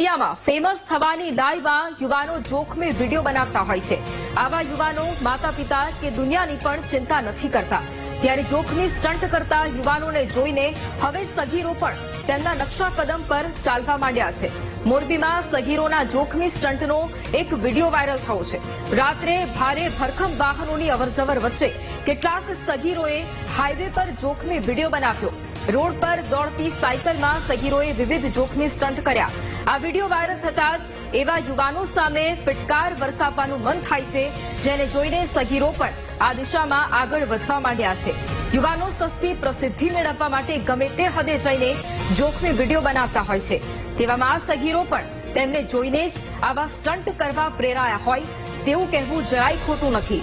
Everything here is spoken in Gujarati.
મીડિયામાં ફેમસ થવાની લાઈમાં યુવાનો જોખમે વીડિયો બનાવતા હોય છે. આવા યુવાનો માતા પિતા કે દુનિયાની પણ ચિંતા નથી કરતા. ત્યારે જોખમી સ્ટન્ટ કરતા યુવાનોને જોઈને હવે સગીરો પણ તેમના નકશા કદમ પર ચાલવા માંડ્યા છે. મોરબીમાં સગીરોના જોખમી સ્ટન્ટનો એક વીડિયો વાયરલ થયો છે. રાત્રે ભારે ભરખમ વાહનોની અવરજવર વચ્ચે કેટલાક સગીરોએ હાઈવે પર જોખમી વીડિયો બનાવ્યો. રોડ પર દોડતી સાયકલમાં સગીરોએ વિવિધ જોખમી સ્ટન્ટ કર્યા. આ વીડિયો વાયરલ થતા જ એવા યુવાનો સામે ફિટકાર વરસાવવાનું મન થાય છે, જેને જોઈને સગીરો પણ આ દિશામાં આગળ વધવા માંડ્યા છે. યુવાનો સસ્તી પ્રસિદ્ધિ મેળવવા માટે ગમે તે હદે જઈને જોખમી વીડિયો બનાવતા હોય છે. તેવામાં આ સગીરો પણ તેમને જોઈને જ આવા સ્ટન્ટ કરવા પ્રેરાયા હોય તેવું કહેવું જરાય ખોટું નથી.